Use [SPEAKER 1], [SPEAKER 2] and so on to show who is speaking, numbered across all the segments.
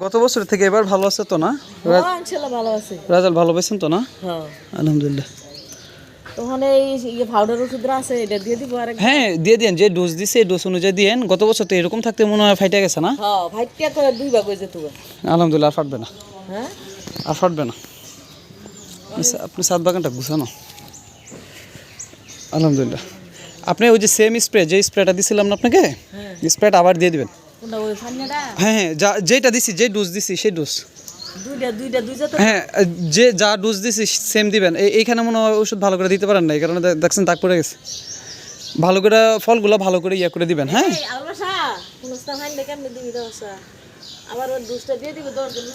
[SPEAKER 1] গত বছর থেকে এবার ভালো আছে তো না?
[SPEAKER 2] হ্যাঁ ভালো আছে।
[SPEAKER 1] রেজাল্ট ভালো পেয়েছেন তো না?
[SPEAKER 2] হ্যাঁ।
[SPEAKER 1] আলহামদুলিল্লাহ।
[SPEAKER 2] ইয়ে পাউডার আছে দিয়ে দিব আর
[SPEAKER 1] হ্যাঁ দিয়ে দিন যে ডোজ দিছে ডোজ অনুযায়ী দিয়েন। গত বছর তো এরকম থাকতে মনে হয় ফাইটে গেছে না?
[SPEAKER 2] হ্যাঁ
[SPEAKER 1] আলহামদুলিল্লাহ আর ফাটবে না।
[SPEAKER 2] হ্যাঁ?
[SPEAKER 1] আর ফাটবে না। আপনি- আপনি সাত বাগানটা গুছানো। আলহামদুলিল্লাহ। আপনি ওই যে সেম স্প্রে যে স্প্রেটা দিছিলাম না আপনাকে স্প্রেটা আবার দিয়ে দিবেন। হ্যাঁ হ্যাঁ যা যেটা দিছি যে ডোজ দিছি সেই ডোজ হ্যাঁ যে যা ডোজ দিছি সেম দিবেন। এইখানে মনে হয় ওষুধ ভালো করে দিতে পারেন না এই কারণে দেখছেন দাগ পড়ে গেছে। ভালো করে ফলগুলো ভালো করে ইয়ে করে দিবেন হ্যাঁ?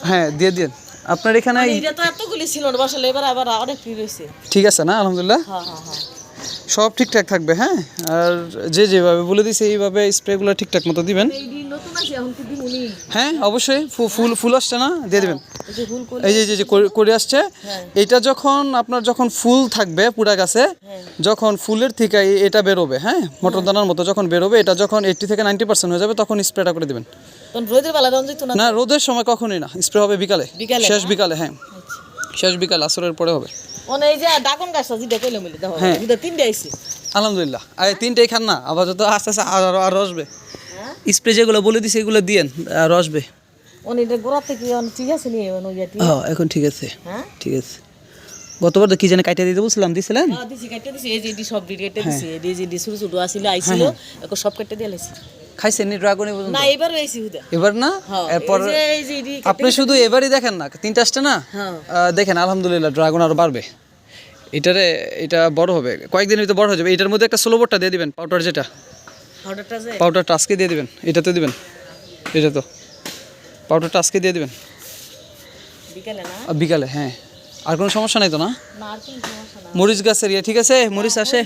[SPEAKER 1] হ্যাঁ দিয়ে দিন। আপনার এখানে
[SPEAKER 2] এটা তো এতগুলি ছিল না বসালে এবার আবার অনেক ফ্রি রয়েছে
[SPEAKER 1] ঠিক আছে না আলহামদুলিল্লাহ?
[SPEAKER 2] হ্যাঁ হ্যাঁ হ্যাঁ।
[SPEAKER 1] সব ঠিকঠাক থাকবে হ্যাঁ? আর যে যেভাবে বলে দিছে এইভাবে স্প্রেগুলো ঠিকঠাক মতো দিবেন। হ্যাঁ অবশ্যই ফুল ফুল আসছে না? দিয়ে দেবেন।
[SPEAKER 2] এই যে ফুল করে
[SPEAKER 1] এই যে যে করে- আসছে এটা যখন আপনার যখন ফুল থাকবে পুরা গাছে যখন ফুলের থেকে এটা বেরোবে হ্যাঁ? মটর দানার মতো যখন বেরোবে এটা যখন এইটটি থেকে নাইনটি পার্সেন্ট হয়ে যাবে তখন স্প্রেটা করে দিবেন।
[SPEAKER 2] না?
[SPEAKER 1] রোদের সময় কখনোই না স্প্রে হবে বিকালে
[SPEAKER 2] বিকালে
[SPEAKER 1] শেষ বিকালে হ্যাঁ। শেষ বিকালে আসরের পরে হবে।
[SPEAKER 2] মানে এই যে গাছটা যেটা কইলে মিলে দেখো
[SPEAKER 1] হ্যাঁ।
[SPEAKER 2] তিনটে আইছে।
[SPEAKER 1] আলহামদুলিল্লাহ। আর এই তিনটেই খান না আবার যত আস্তে আস্তে আরও আরও আসবে
[SPEAKER 2] হ্যাঁ?
[SPEAKER 1] স্প্রে যেগুলো বলে দিছে এগুলো দিয়েন
[SPEAKER 2] মানে গোড়া থেকে ঠিক আছে নিয়ে মানে
[SPEAKER 1] হ্যাঁ এখন ঠিক আছে।
[SPEAKER 2] হ্যাঁ?
[SPEAKER 1] ঠিক আছে। গতবার তো কি জানি কাটিয়ে দিতে বলছিলাম দিছিলেন?
[SPEAKER 2] হ্যাঁ দিছি কাটতে দিছি এই যে এডি সব ডিট কেটে দিছি এই যে এডি ছোট ছোট আসিল আইছিল এখন সব কেটে দিয়ে লাইছি।
[SPEAKER 1] খাইছেন নি পর্যন্ত?
[SPEAKER 2] এবার হুদা।
[SPEAKER 1] এবার এরপর আপনি শুধু এবারই দেখেন না তিনটা আসছে না? দেখেন আলহামদুলিল্লাহ ড্রাগন আরও বাড়বে। এটারে এটা বড় হবে। কয়েকদিনের ভিতরে বড় হয়ে যাবে। এটার মধ্যে একটা স্লোবোর্ডটা দিয়ে দিবেন পাউডার যেটা।
[SPEAKER 2] পাউডারটা
[SPEAKER 1] আজকে দিয়ে দিবেন এটাতে দিবেন এটা তো। পাউডারটা আজকে দিয়ে দিবেন।
[SPEAKER 2] বিকালে না?
[SPEAKER 1] আর বিকালে হ্যাঁ। আর কোনো সমস্যা নাই তো না? মরিচ গাছের ইয়ে ঠিক আছে? মরিচ আসে?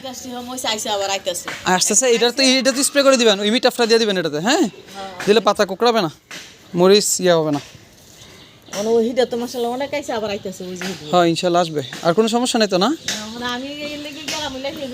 [SPEAKER 1] আসতেছে এটা তো এটা তো স্প্রে করে দিবেন ইমিটাফটা দিয়ে দিবেন এটাতে হ্যাঁ। দিলে পাতা কোকড়াবে না মরিচ ইয়ে হবে না।
[SPEAKER 2] মানে ওই হিটা তো মাসাল্লাহ অনেক আইছে আবার আইতাছে ওই যে
[SPEAKER 1] হ্যাঁ ইনশাল্লাহ আসবে। আর কোনো সমস্যা নেই তো না?
[SPEAKER 2] মানে আমি এই লেগে গেলাম লেগে